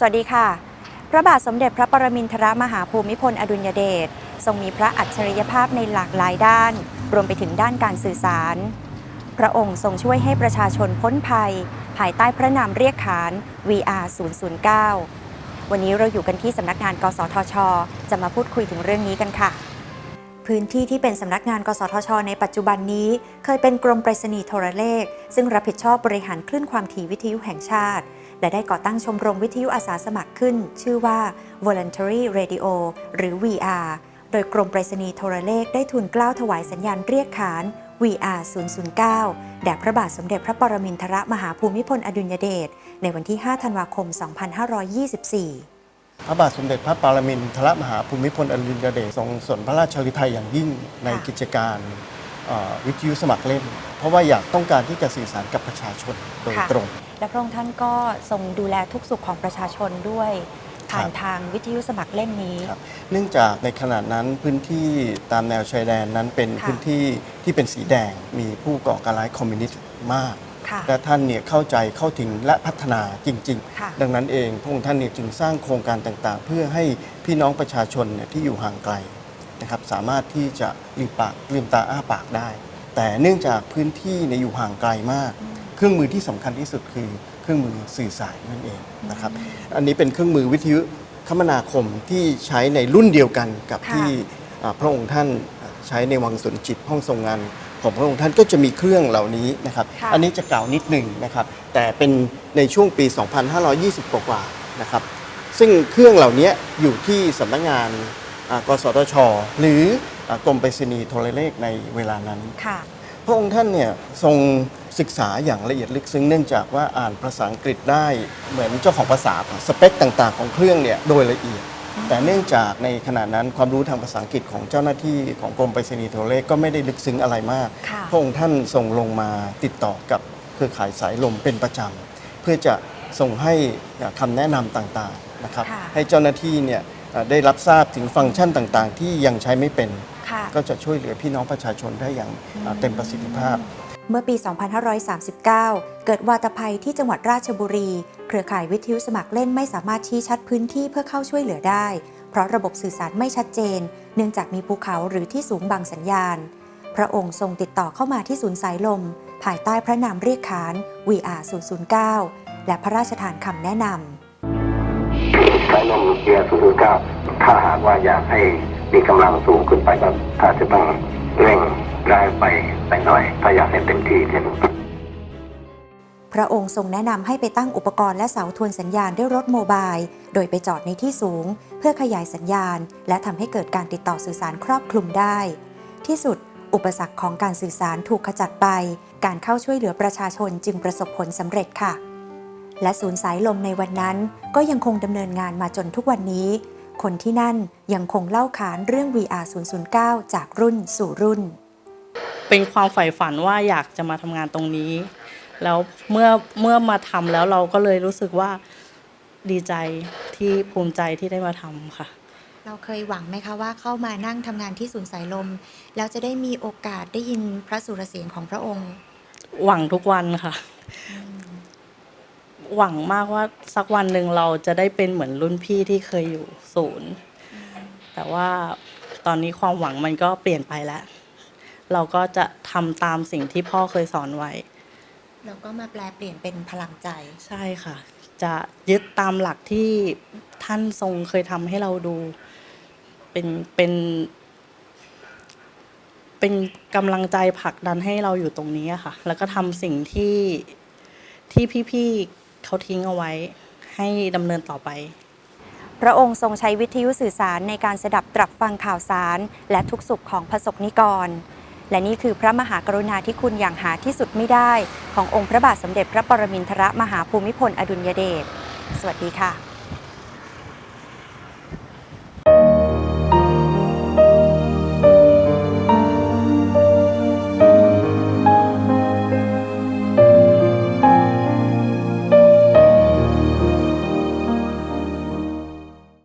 สวัสดีค่ะ พระบาทสมเด็จพระปรมินทรมหาภูมิพลอดุลยเดชทรงมีพระอัจฉริยภาพในหลากหลายด้าน รวมไปถึงด้านการสื่อสาร พระองค์ทรงช่วยให้ประชาชนพ้นภัย ภายใต้พระนามเรียกขาน VR 009 วันนี้เราอยู่กันที่สำนักงาน กสทช จะมาพูดคุยถึงเรื่องนี้กันค่ะพื้นที่ที่เป็นสำนักงาน กสทช ในปัจจุบันนี้ เคยเป็นกรมไปรษณีย์โทรเลข ซึ่งรับผิดชอบบริหารคลื่นความถี่วิทยุแห่งชาติ และได้ก่อตั้งชมรมวิทยุอาสาสมัครขึ้น ชื่อว่า Voluntary Radio หรือ VR โดยกรมไปรษณีย์โทรเลขได้ทูลเกล้าวถวายสัญญาณเรียกขาน VR 009 แด่พระบาทสมเด็จพระปรมินทรมหาภูมิพลอดุลยเดช ในวันที่ 5 ธันวาคม 2524พระบาทสมเด็จพระปรมินทรมหาภูมิพลอดุลยเดชทรงสนพระราชฤทัยอย่างยิ่งในกิจการ วิทยุสมัครเล่น เพราะว่าอยากต้องการที่จะสื่อสารกับประชาชนโดยตรง และพระองค์ท่านก็ทรงดูแลทุกสุขของประชาชนด้วยผ่านครับทางวิทยุสมัครเล่มนี้ครับเนื่องจากในขณะนั้นพื้นที่ตามแนวชายแดนนั้นเป็นค่ะพื้นที่ที่เป็นสีแดงมีผู้ก่อการร้ายคอมมิวนิสต์มากค่ะและท่านเนี่ยเข้าใจเข้าถึงและพัฒนาจริงค่ะๆดังนั้นเองพระองค์ท่านเนี่ยจึงสร้างโครงการต่างๆ เพื่อให้พี่น้องประชาชนเนี่ยที่อยู่ห่างไกล นะครับสามารถที่จะลืมปากลืมตาอ้าปากได้ แต่เนื่องจากพื้นที่เนี่ยอยู่ห่างไกลมาก เครื่องมือที่สำคัญที่สุดคือเครื่องมือสื่อสารนั่นเองนะครับอันนี้เป็นเครื่องมือวิทยุคมนาคมที่ใช้ในรุ่นเดียวกันกับค่ะที่อ่าพระองค์ท่านใช้ในวังสนจิตห้องทรงงานของพระองค์ท่านก็จะมีเครื่องเหล่านี้นะครับค่ะอันนี้จะเก่านิดหนึ่งนะครับ แต่เป็นในช่วงปี 2520 กว่าๆนะครับ ซึ่งเครื่องเหล่านี้อยู่ที่สำนักงานอ่า กสทช หรืออ่ากรมไปรษณีย์โทรเลขในเวลานั้น ค่ะพระองค์ท่านเนี่ยทรงศึกษาอย่างละเอียดลึกซึ้งเนื่องจากว่าอ่านภาษาอังกฤษได้เหมือนเจ้าของภาษาสเปคต่างๆ ของเครื่องเนี่ยโดยละเอียด แต่เนื่องจากในขณะนั้นความรู้ทางภาษาอังกฤษของเจ้าหน้าที่ของกรมไปรษณีย์โทรเลขก็ไม่ได้ลึกซึ้งอะไรมากค่ะพระองค์ท่านส่งลงมาติดต่อกับเครือข่ายสายลมเป็นประจำเพื่อจะส่งให้คำแนะนำต่างๆนะครับค่ะให้เจ้าหน้าที่เนี่ยเอ่อ ได้รับทราบถึงฟังก์ชันต่างๆ ที่ยังใช้ไม่เป็น ค่ะ ก็จะช่วยเหลือพี่น้องประชาชนได้อย่างเอ่อเต็มประสิทธิภาพ เมื่อปี 2539 เกิดวาตภัยที่จังหวัดราชบุรี เครือข่ายวิทยุสมัครเล่นไม่สามารถชี้ชัดพื้นที่เพื่อเข้าช่วยเหลือได้ เพราะระบบสื่อสารไม่ชัดเจน เนื่องจากมีภูเขาหรือที่สูงบังสัญญาณ พระองค์ทรงติดต่อเข้ามาที่ศูนย์สายลม ภายใต้พระนามเรียกขาน VR 009 และพระราชทานคำแนะนำ สายลมเกียร์009ถ้าหากว่าอยากให้มีกำลังสูงขึ้นไปก็อาจะต้องเร่งแรงไปไปหน่อย ถ้าอยากให้เต็มที่เช่นพระองค์ทรงแนะนำให้ไปตั้งอุปกรณ์และเสาทวนสัญญาณด้วยรถโมบาย โดยไปจอดในที่สูง เพื่อขยายสัญญาณ และทำให้เกิดการติดต่อสื่อสารครอบคลุมได้ ที่สุด อุปสรรคของการสื่อสารถูกขจัดไป การเข้าช่วยเหลือประชาชนจึงประสบผลสำเร็จค่ะ และศูนย์สายลมในวันนั้นก็ยังคงดำเนินงานมาจนทุกวันนี้ คนที่นั่นยังคงเล่าขานเรื่อง VR 009 จากรุ่นสู่รุ่น เป็นความใฝ่ฝันว่าอยากจะมาทำงานตรงนี้ แล้วเมื่อเมื่อมาทำแล้วเราก็เลยรู้สึกว่าดีใจที่ภูมิใจที่ได้มาทำค่ะ เราเคยหวังไหมคะว่าเข้ามานั่งทำงานที่ศูนย์สายลม แล้วจะได้มีโอกาสได้ยินพระสุรเสียงของพระองค์ หวังทุกวันค่ะ หวังมากว่าสักวันหนึ่งเราจะได้เป็นเหมือนรุ่นพี่ที่เคยอยู่ศูนย์ แต่ว่าตอนนี้ความหวังมันก็เปลี่ยนไปแล้ว เราก็จะทำตามสิ่งที่พ่อเคยสอนไว้ เราก็มาแปลเปลี่ยนเป็นพลังใจ ใช่ค่ะ จะยึดตามหลักที่ท่านทรงเคยทำให้เราดู เป็นเป็น เป็นกำลังใจผลักดันให้เราอยู่ตรงนี้อะค่ะ แล้วก็ทำสิ่งที่ที่พี่ๆ เขาทิ้งเอาไว้ให้ดำเนินต่อไปพระองค์ทรงใช้วิทยุสื่อสารในการสดับตรับฟังข่าวสาร และทุกสุขของพระสกนิกร และนี่คือพระมหากรุณาธิคุณอย่างหาที่สุดไม่ได้ ขององค์พระบาทสมเด็จพระปรมินทรมหาภูมิพลอดุลยเดช สวัสดีค่ะ